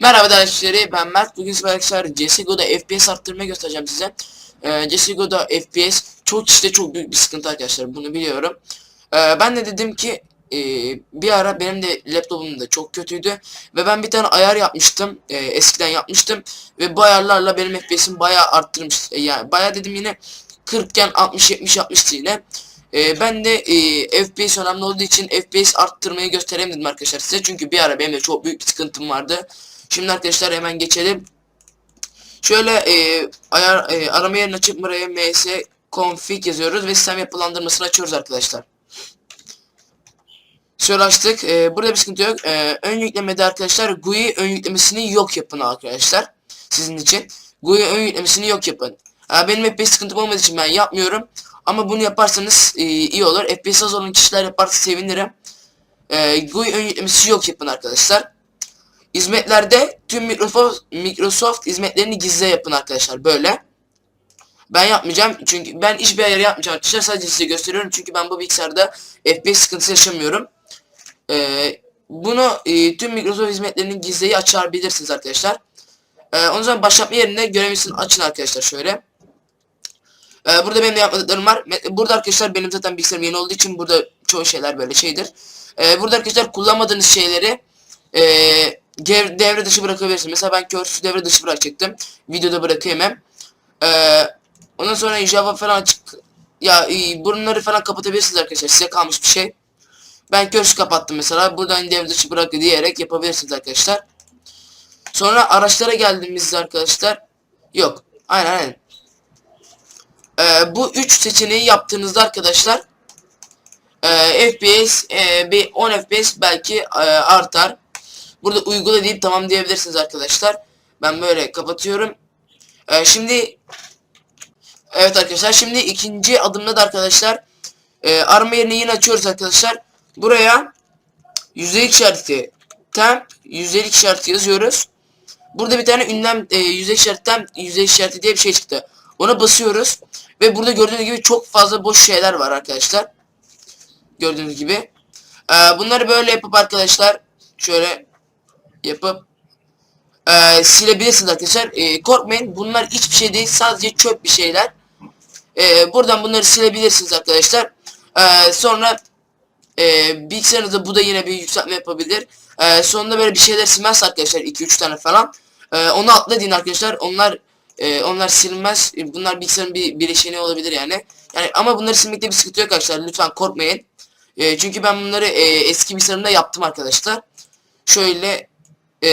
Merhaba arkadaşlar ben Mert. Bugün size arkadaşlar CSGO'da FPS arttırmayı göstereceğim size. Ee, CSGO'da FPS çok işte çok büyük bir sıkıntı arkadaşlar bunu biliyorum. Ee, ben de dedim ki e, bir ara benim de laptopum da çok kötüydü. Ve ben bir tane ayar yapmıştım. e, eskiden yapmıştım. Ve bu ayarlarla benim FPS'im bayağı arttırmış. E, yani bayağı dedim yine 40 iken 60-70 yapmıştı yine. E, ben de e, FPS önemli olduğu için FPS arttırmayı göstereyim dedim arkadaşlar size. Çünkü bir ara benim de çok büyük bir sıkıntım vardı. Şimdi arkadaşlar hemen geçelim. Şöyle e, ayar e, arama yerini açıp buraya ms config yazıyoruz ve sistem yapılandırmasını açıyoruz arkadaşlar. Şöyle açtık. E, burada bir sıkıntı yok. E, ön yüklemede arkadaşlar GUI ön yüklemesini yok yapın arkadaşlar. Sizin için. GUI ön yüklemesini yok yapın. E, benim FPS sıkıntım olmadığı için ben yapmıyorum. Ama bunu yaparsanız e, iyi olur. FPS az olan kişiler yaparsa sevinirim. E, GUI ön yüklemesi yok yapın arkadaşlar. Hizmetlerde tüm Microsoft, Microsoft hizmetlerini gizli yapın arkadaşlar böyle. Ben yapmayacağım çünkü ben hiçbir ayarı yapmayacağım arkadaşlar sadece size gösteriyorum çünkü ben bu bilgisayarda FPS sıkıntısı yaşamıyorum. Ee, bunu e, tüm Microsoft hizmetlerinin gizliyi açabilirsiniz arkadaşlar. Ee, o zaman başlatma yerine görevlisini açın arkadaşlar şöyle. Ee, burada benim de yapmadıklarım var. Burada arkadaşlar benim zaten bilgisayarım yeni olduğu için burada çoğu şeyler böyle şeydir. Ee, burada arkadaşlar kullanmadığınız şeyleri eee dev, devre dışı bırakabilirsin. Mesela ben Curse'ü devre dışı bırakacaktım. Videoda bırakayım. Ee, ondan sonra Java falan açık. Ya bunları falan kapatabilirsiniz arkadaşlar. Size kalmış bir şey. Ben Curse'ü kapattım mesela. Buradan devre dışı bırak diyerek yapabilirsiniz arkadaşlar. Sonra araçlara geldiğimizde arkadaşlar. Yok. Aynen aynen. Ee, bu üç seçeneği yaptığınızda arkadaşlar e, FPS e, bir 10 FPS belki e, artar. Burada uygula deyip tamam diyebilirsiniz arkadaşlar. Ben böyle kapatıyorum. Ee, şimdi evet arkadaşlar şimdi ikinci adımda da arkadaşlar e, arama yerini yine açıyoruz arkadaşlar. Buraya yüzdelik işareti temp yüzdelik işareti yazıyoruz. Burada bir tane ünlem e, yüzdelik işareti temp yüzdelik işareti diye bir şey çıktı. Ona basıyoruz ve burada gördüğünüz gibi çok fazla boş şeyler var arkadaşlar. Gördüğünüz gibi. Ee, bunları böyle yapıp arkadaşlar şöyle yapıp e, silebilirsiniz arkadaşlar. E, korkmayın bunlar hiçbir şey değil sadece çöp bir şeyler. E, buradan bunları silebilirsiniz arkadaşlar. E, sonra e, bilgisayarınızda bu da yine bir yükseltme yapabilir. E, sonunda böyle bir şeyler silmez arkadaşlar 2-3 tane falan. E, onu atladın arkadaşlar. Onlar e, onlar silmez. E, bunlar bilgisayarın bir bileşeni olabilir yani. Yani ama bunları silmekte bir sıkıntı yok arkadaşlar. Lütfen korkmayın. E, çünkü ben bunları e, eski bilgisayarımda yaptım arkadaşlar. Şöyle e,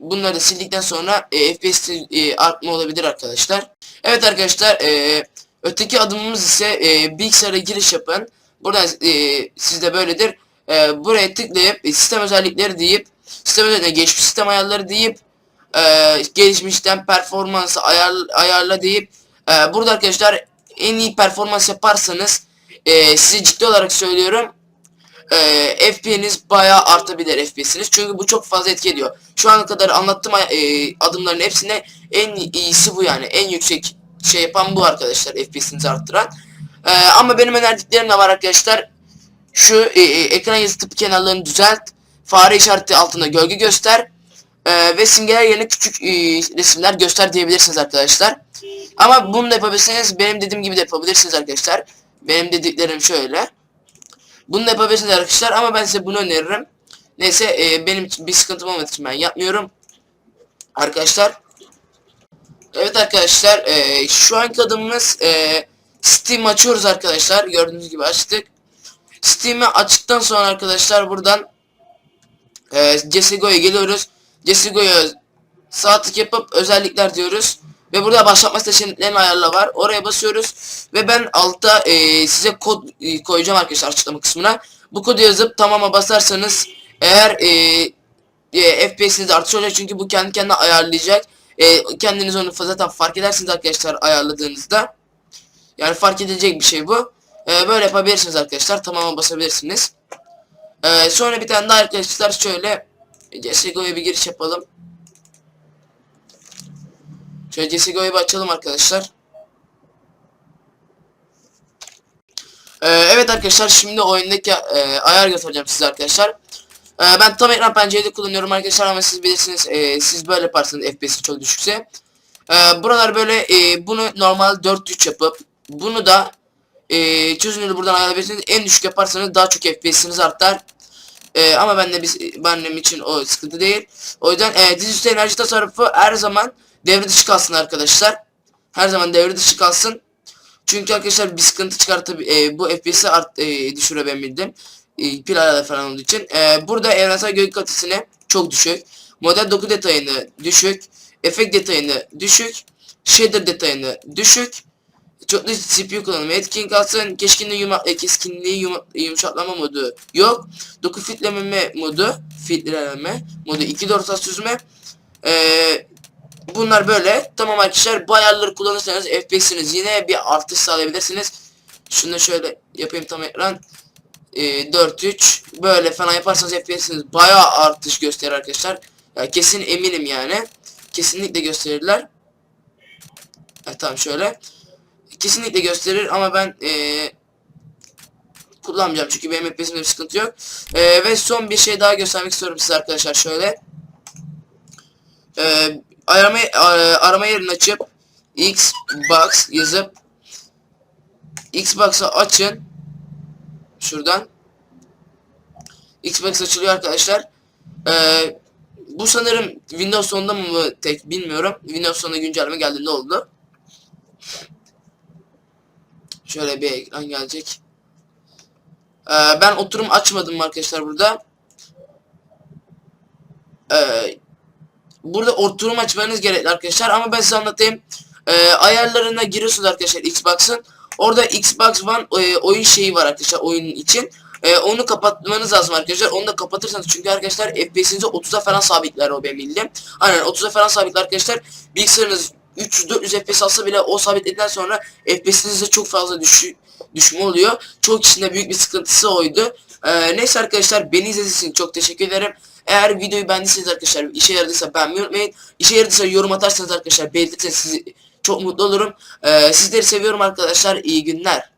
bunları da sildikten sonra e, FPS e, artma olabilir arkadaşlar. Evet arkadaşlar e, öteki adımımız ise e, bilgisayara giriş yapın. Buradan e, sizde böyledir. E, buraya tıklayıp e, sistem özellikleri deyip sistem özellikleri geçmiş sistem ayarları deyip e, gelişmişten performansı ayar, ayarla deyip e, burada arkadaşlar en iyi performans yaparsanız e, size ciddi olarak söylüyorum e, FPS'iniz bayağı artabilir FPS'iniz. Çünkü bu çok fazla etki ediyor. Şu ana kadar anlattığım e, adımların hepsine en iyisi bu yani. En yüksek şey yapan bu arkadaşlar FPS'inizi arttıran. E, ama benim önerdiklerim de var arkadaşlar. Şu e, e, ekran yazı tipi kenarlarını düzelt. Fare işareti altında gölge göster. E, ve simgeler yerine küçük e, resimler göster diyebilirsiniz arkadaşlar. Ama bunu da yapabilirsiniz. Benim dediğim gibi de yapabilirsiniz arkadaşlar. Benim dediklerim şöyle. Bunu da yapabilirsiniz arkadaşlar ama ben size bunu öneririm. Neyse e, benim bir sıkıntım olmadığı için ben yapmıyorum. Arkadaşlar. Evet arkadaşlar e, şu anki adımımız e, Steam açıyoruz arkadaşlar. Gördüğünüz gibi açtık. Steam'i açtıktan sonra arkadaşlar buradan e, CSGO'ya geliyoruz. CSGO'ya sağ tık yapıp özellikler diyoruz. Ve burada başlatma seçeneklerini ayarla var. Oraya basıyoruz. Ve ben altta e, size kod e, koyacağım arkadaşlar açıklama kısmına. Bu kodu yazıp tamama basarsanız eğer e, e, FPS'iniz artış olacak. Çünkü bu kendi kendine ayarlayacak. E, kendiniz onu zaten fark edersiniz arkadaşlar ayarladığınızda. Yani fark edilecek bir şey bu. E, böyle yapabilirsiniz arkadaşlar. Tamama basabilirsiniz. E, sonra bir tane daha arkadaşlar şöyle CSGO'ya bir giriş yapalım. Şöyle CSGO'yu bir açalım arkadaşlar. Ee, evet arkadaşlar şimdi oyundaki e, ayar göstereceğim size arkadaşlar. Ee, ben tam ekran pencerede kullanıyorum arkadaşlar ama siz bilirsiniz e, siz böyle yaparsanız FPS'i çok düşükse. Ee, buralar böyle e, bunu normal 4-3 yapıp bunu da e, çözünürlüğü buradan ayarlayabilirsiniz. En düşük yaparsanız daha çok FPS'iniz artar. Ee, ama ben de biz benim için o sıkıntı değil. O yüzden e, dizüstü enerji tasarrufu her zaman devre dışı kalsın arkadaşlar. Her zaman devre dışı kalsın. Çünkü arkadaşlar bir sıkıntı çıkartıp e, bu FPS'i art, e, düşürebildim. E, pil araları falan olduğu için. E, burada evrensel gök kalitesini çok düşük. Model doku detayını düşük. Efekt detayını düşük. Shader detayını düşük. Çoklu CPU kullanımı etkin kalsın. Keskinliği, yuma, e, keskinliği yuma, yumuşatlama modu yok. Doku filtreleme modu. Filtreleme modu 2 dorsal süzme. Ee, bunlar böyle. Tamam arkadaşlar bu ayarları kullanırsanız FPS'iniz yine bir artış sağlayabilirsiniz. Şunu da şöyle yapayım tam ekran. Ee, 4-3 böyle falan yaparsanız FPS'iniz bayağı artış gösterir arkadaşlar. Ya kesin eminim yani. Kesinlikle gösterirler. Evet, tamam şöyle. Kesinlikle gösterir ama ben ee, kullanmayacağım çünkü benim FPS'imde bir sıkıntı yok. Ee, ve son bir şey daha göstermek istiyorum size arkadaşlar şöyle. Ee, arama, a- arama yerini açıp Xbox yazıp Xbox'ı açın. Şuradan. Xbox açılıyor arkadaşlar. Ee, bu sanırım Windows 10'da mı tek bilmiyorum. Windows 10'da güncelleme geldiğinde oldu. Şöyle bir ekran gelecek. Ee, ben oturum açmadım arkadaşlar burada. Ee, burada oturum açmanız gerekli arkadaşlar ama ben size anlatayım. Ee, ayarlarına giriyorsunuz arkadaşlar Xbox'ın. Orada Xbox One e, oyun şeyi var arkadaşlar oyunun için. Ee, onu kapatmanız lazım arkadaşlar. Onu da kapatırsanız çünkü arkadaşlar FPS'inizi 30'a falan sabitler o benim bildiğim. Aynen 30'a falan sabitler arkadaşlar. Bilgisayarınız 300-400 FPS alsa bile o sabitledikten sonra FPS'inizde çok fazla düşü düşme oluyor. Çok kişinin büyük bir sıkıntısı oydu. Ee, neyse arkadaşlar beni izlediğiniz için çok teşekkür ederim. Eğer videoyu beğendiyseniz arkadaşlar işe yaradıysa beğenmeyi unutmayın. İşe yaradıysa yorum atarsanız arkadaşlar belirtirseniz sizi çok mutlu olurum. Ee, sizleri seviyorum arkadaşlar. İyi günler.